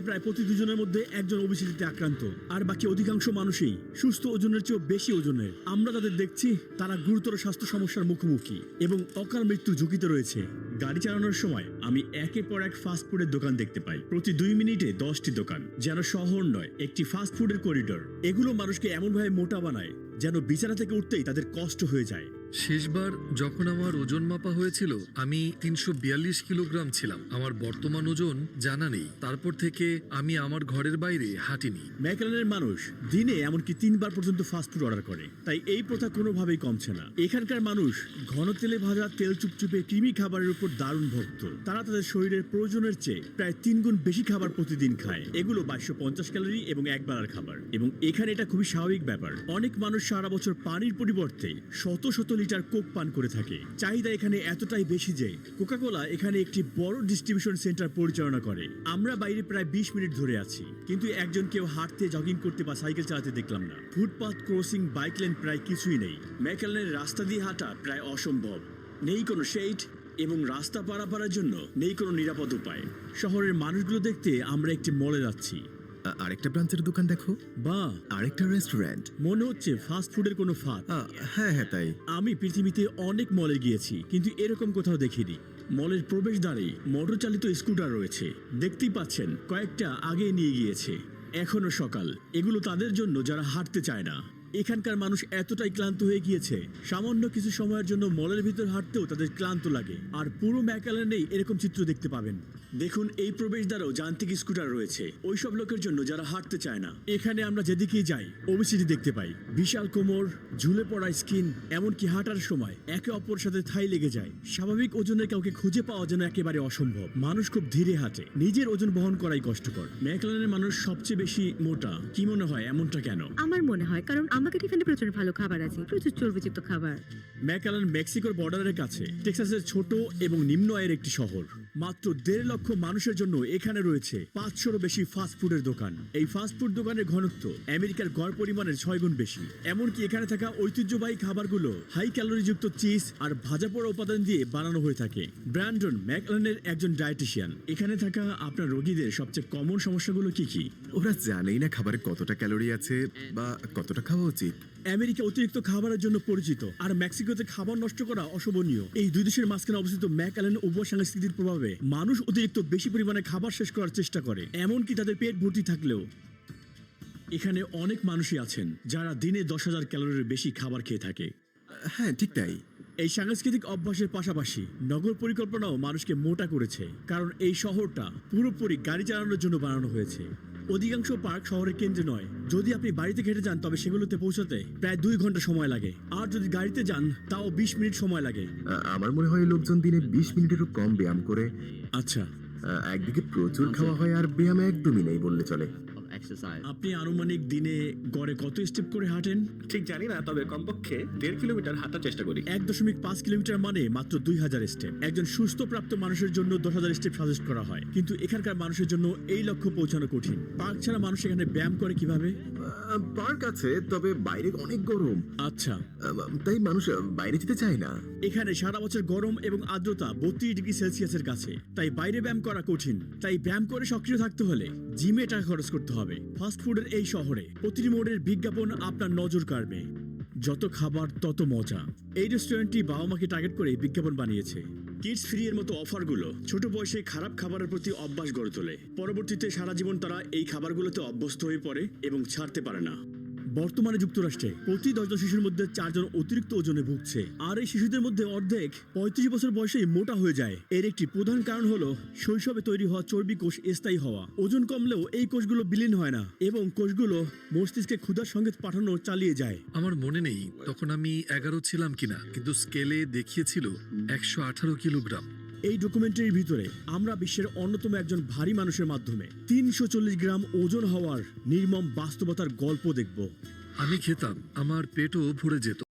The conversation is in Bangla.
প্রায় প্রতি দুজনের মধ্যে একজন ওবিসিটিতে আক্রান্ত। আর বাকি অধিকাংশ মানুষই সুস্থ ওজনের চেয়েও বেশি ওজনের। আমরা তাদের দেখছি, তারা গুরুতর স্বাস্থ্য সমস্যার মুখোমুখি এবং অকাল মৃত্যুর ঝুঁকিতে রয়েছে। গাড়ি চালানোর সময় আমি একের পর এক ফাস্ট ফুডের দোকান দেখতে পাই। প্রতি দুই মিনিটে দশটি দোকান, যেন শহর নয়, একটি ফাস্ট ফুডের করিডোর এগুলো মানুষকে এমনভাবে মোটা বানায়, যেন বিছানা থেকে উঠতেই তাদের কষ্ট হয়ে যায়। শেষবার যখন আমার ওজন মাপা হয়েছিল, আমি তিনশো বিয়াল্লিশ কিলোগ্রাম ছিলাম। আমার বর্তমান ওজন জানা নেই। তারপর থেকে আমি আমার ঘরের বাইরে হাঁটিনি। ম্যাকলানের মানুষ দিনে এমনকি তিনবার পর্যন্ত ফাস্ট ফুড অর্ডার করে। তাই এই প্রথা কোনোভাবেই কমছে না। এখানকার মানুষ ঘন তেলে ভাজা, তেল চুপচুপে কৃমি খাবারের উপর দারুণ ভক্ত। তারা তাদের শরীরের প্রয়োজনের চেয়ে প্রায় তিন গুণ বেশি খাবার প্রতিদিন খায়। এগুলো বাইশশো পঞ্চাশ ক্যালোরি এবং এক বেলার খাবার। এবং এখানে এটা খুবই স্বাভাবিক ব্যাপার। অনেক মানুষ সারা বছর পানির পরিবর্তে শত শত লিটার কোক পান করে থাকে। চাহিদা এখানে এতটাই বেশি যে কোকাকোলা এখানে একটি বড় ডিস্ট্রিবিউশন সেন্টার পরিচালনা করে। আমরা বাইরে প্রায় বিশ মিনিট ধরে আছি, কিন্তু একজন কেউ হাঁটতে জগিং করতে বা সাইকেল চালাতে দেখলাম না। ফুটপাথ ক্রসিং বাইক লেন প্রায় কিছুই নেই। ম্যাকালেনের রাস্তা দিয়ে হাঁটা প্রায় অসম্ভব। নেই কোনো শেড এবং রাস্তা পারাপারের জন্য নেই কোনো নিরাপদ উপায়। শহরের মানুষগুলো দেখতে আমরা একটি মলে যাচ্ছি। আ- আরেকটা ব্রাঞ্চের দোকান দেখো। বা। আরেকটা রেস্টুরেন্ট মনে হচ্ছে ফাস্ট ফুডের কোনো ফাঁক হ্যাঁ হ্যাঁ তাই। আমি পৃথিবীতে অনেক মলে গিয়েছি কিন্তু এরকম কোথাও দেখিনি। মলের প্রবেশদ্বারে মোটর চালিত স্কুটার রয়েছে। দেখতেই পাচ্ছেন কয়েকটা আগে নিয়ে গিয়েছে। এখনও সকাল। এগুলো তাদের জন্য যারা হাঁটতে চায় না। এখানকার মানুষ এতটাই ক্লান্ত হয়ে গিয়েছে। সামান্য কিছু সময়ের জন্য মলের ভিতর হাঁটতেও তাদের ক্লান্ত লাগে। আর পুরো ম্যাকালেনেই এরকম চিত্র দেখতে পাবেন। দেখুন, এই প্রবেশদ্বারেও যান্ত্রিক স্কুটার রয়েছে। ওইসব লোকের জন্য যারা হাঁটতে চায় না। এখানে আমরা যেদিকেই যাই ওবিসিটি দেখতে পাই। বিশাল কোমর, ঝুলে পড়া স্কিন, এমনকি হাঁটার সময় একে অপর সাথে থাই লেগে যায়। স্বাভাবিক ওজনের কাউকে খুঁজে পাওয়া যেন একেবারে অসম্ভব। মানুষ খুব ধীরে হাঁটে। নিজের ওজন বহন করাই কষ্টকর। ম্যাকলানের মানুষ সবচেয়ে বেশি মোটা। কি মনে হয়, এমনটা কেন? আমার মনে হয়, কারণ আমাকে টিফিনে প্রচুর ভালো খাবার আছে, প্রচুর চর্বিযুক্ত খাবার। ম্যাকালান মেক্সিকোর বর্ডারের কাছে, টেক্সাসের ছোট এবং নিম্ন আয়ের একটি শহর। মাত্র দেড় লক্ষ মানুষের জন্য এখানে রয়েছে পাঁচশোরও বেশি ফাস্ট ফুডের দোকান। এই ফাস্ট ফুড দোকানের ঘনত্ব আমেরিকার গড় পরিমাণের ছয় গুণ বেশি। এমনকি এখানে থাকা ঐতিহ্যবাহী খাবারগুলো হাই ক্যালোরিযুক্ত চিজ আর ভাজা পোড়া উপাদান দিয়ে বানানো হয়ে থাকে। ব্র্যান্ডন ম্যাকলানের একজন ডায়েটিশিয়ান এখানে থাকা আপনার রোগীদের সবচেয়ে কমন সমস্যাগুলো কি কি? ওরা জানেই না খাবারে কতটা ক্যালোরি আছে বা কতটা খাওয়া উচিত। আমেরিকা অতিরিক্ত খাবারের জন্য পরিচিত আর মেক্সিকোতে খাবার নষ্ট করা অশোভনীয়। এই দুই দেশের মাঝখানে অবস্থিত ম্যাকালেন উপ সংস্কৃতির প্রভাবে মানুষ অতিরিক্ত বেশি পরিমাণে খাবার শেষ করার চেষ্টা করে এমনকি তাদের পেট ভর্তি থাকলেও এখানে অনেক মানুষই আছেন যারা দিনে দশ হাজার ক্যালোরির বেশি খাবার খেয়ে থাকে। হ্যাঁ ঠিক তাই। এই সাংস্কৃতিক অভ্যাসের পাশাপাশি নগর পরিকল্পনাও মানুষকে মোটা করেছে কারণ এই শহরটা পুরোপুরি গাড়ি চালানোর জন্য বানানো হয়েছে। অধিকাংশ পার্ক শহরের কেন্দ্রে নয়। যদি আপনি বাড়িতে হেঁটে যান তবে সেগুলোতে পৌঁছাতে প্রায় দুই ঘণ্টা সময় লাগে। আর যদি গাড়িতে যান তাও বিশ মিনিট সময় লাগে। আমার মনে হয় লোকজন দিনে বিশ মিনিটেরও কম ব্যায়াম করে। আচ্ছা। একদিকে প্রচুর খাওয়া হয় আর ব্যায়াম একদমই নেই বললে চলে। Exercise. আপনি আনুমানিক দিনে গড়ে কত স্টেপ করে হাঁটেন? ঠিক জানি না তবে কমপক্ষে দেড় কিলোমিটার হাঁটার চেষ্টা করি। এক দশমিক পাঁচ কিলোমিটার মানে মাত্র দুই হাজার স্টেপ একজন সুস্থ প্রাপ্ত মানুষের জন্য দশ হাজার স্টেপ সাজেস্ট করা হয়। কিন্তু এখানকার মানুষের জন্য এই লক্ষ্য পৌঁছানো কঠিন। পার্ক ছাড়া মানুষ এখানে ব্যায়াম করে কীভাবে? পার্ক আছে তবে বাইরে অনেক গরম। আচ্ছা। তাই মানুষ বাইরে যেতে চায় না। এখানে সারা বছর গরম এবং আর্দ্রতা বত্রিশ ডিগ্রি সেলসিয়াসের কাছে। তাই বাইরে ব্যায়াম করা কঠিন। তাই ব্যায়াম করে সক্রিয় থাকতে হলে জিমে টাকা খরচ করতে হবে। ফাস্ট ফুডের এই শহরে প্রতিটি মোড়ের বিজ্ঞাপন আপনার নজর কাড়বে। যত খাবার, তত মজা। এই রেস্টুরেন্টটি বাবা মাকে টার্গেট করে বিজ্ঞাপন বানিয়েছে। কিডস ফ্রি এর মতো অফারগুলো ছোট বয়সে খারাপ খাবারের প্রতি অভ্যাস গড়ে তোলে। পরবর্তীতে সারা জীবন তারা এই খাবারগুলোতে অভ্যস্ত হয়ে পড়ে এবং ছাড়তে পারে না। বর্তমানে যুক্তরাষ্ট্রে প্রতি দশজন শিশুর মধ্যে চারজন অতিরিক্ত ওজনে ভুগছে। আর এই শিশুদের মধ্যে অর্ধেক পঁয়ত্রিশ বছর বয়সেই মোটা হয়ে যায়। এর একটি প্রধান কারণ হলো শৈশবে তৈরি হওয়া চর্বি কোষ স্থায়ী হওয়া। ওজন কমলেও এই কোষগুলো বিলীন হয় না এবং কোষগুলো মস্তিষ্কে ক্ষুধার সঙ্গে পাঠানো চালিয়ে যায়। আমার মনে নেই তখন আমি এগারো ছিলাম কিনা, কিন্তু স্কেলে দেখিয়েছিল একশো আঠারো কিলোগ্রাম। এই ডকুমেন্টারির ভিতরে আমরা বিশ্বের অন্যতম একজন ভারী মানুষের মাধ্যমে তিনশো চল্লিশ গ্রাম ওজন হওয়ার নির্মম বাস্তবতার গল্প দেখব। আমি খেতাম, আমার পেটও ভরে যেত।